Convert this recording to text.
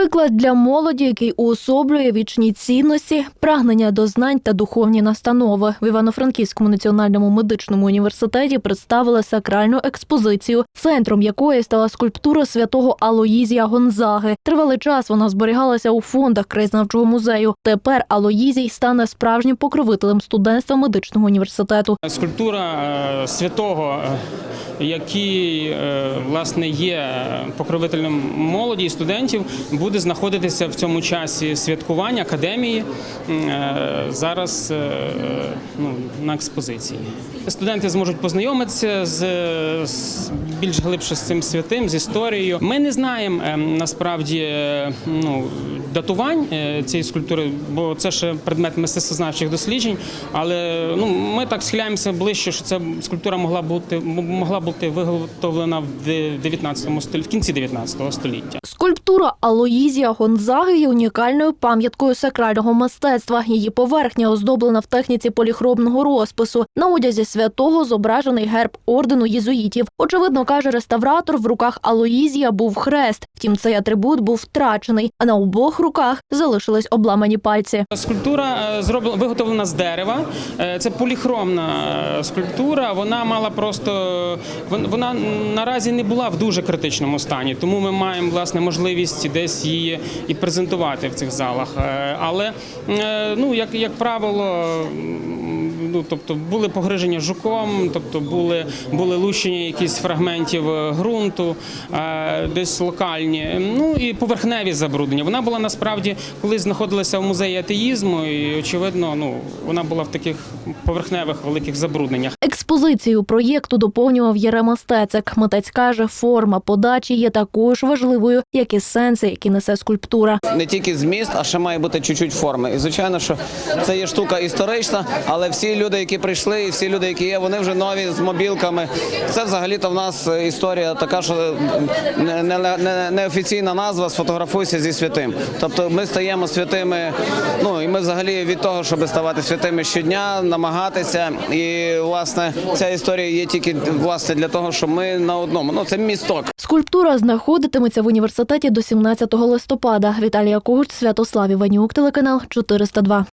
Приклад для молоді, який уособлює вічні цінності, прагнення до знань та духовні настанови. В Івано-Франківському національному медичному університеті представили сакральну експозицію, центром якої стала скульптура святого Алоїзія Гонзаги. Тривалий час вона зберігалася у фондах краєзнавчого музею. Тепер Алоїзій стане справжнім покровителем студентства медичного університету. Скульптура е, святого, е, який е, власне є покровителем молоді і студентів, буде знаходитися в цьому часі святкування академії е, зараз е, ну, на експозиції. Студенти зможуть познайомитися з, з більш глибше з цим святим, з історією. Ми не знаємо е, насправді ну, датувань цієї скульптури, бо це ще предмет мистецтвознавчих досліджень. Але ну, ми так схиляємося ближче, що ця скульптура могла бути могла бути виготовлена в де- 19 столітті, в кінці 19 століття. Скульптура Алоїзія Гонзаги є унікальною пам'яткою сакрального мистецтва. Її поверхня оздоблена в техніці поліхромного розпису. На одязі святого зображений герб ордену єзуїтів. Очевидно, каже реставратор, в руках Алоїзія був хрест. Втім, цей атрибут був втрачений, а на обох руках залишились обламані пальці. Скульптура е, зроблена виготовлена з дерева. Е, Це поліхромна е, скульптура. Вона мала просто вона наразі не була в дуже критичному стані, тому ми маємо власне можливість десь її і презентувати в цих залах. Е, Але е, ну як, як правило. Ну, тобто були погриження жуком, тобто були, були лущення якихось фрагментів е, ґрунту, е, десь локальні. Ну і поверхневі забруднення. Вона була насправді колись знаходилася в музеї атеїзму, і очевидно, ну вона була в таких поверхневих великих забрудненнях. Експозицію проєкту доповнював Єрема. Митець каже, форма подачі є такою ж важливою, як і сенси, які несе скульптура. не тільки зміст, а ще має бути чуть-чуть форми. І звичайно, що це є штука історична, але всі люди, які прийшли, і всі люди, які є, вони вже нові з мобілками. Це взагалі-то в нас історія така, що не, не, не, назва сфотографуйся зі святим. Тобто ми стаємо святими. Ну і ми взагалі від того, щоб ставати святими щодня, намагатися. І власне ця історія є тільки власне для того, щоб ми на одному. Ну це місток. Скульптура знаходитиметься в університеті до 17 листопада. Віталія Когут, Святослав Іванюк, телеканал 402.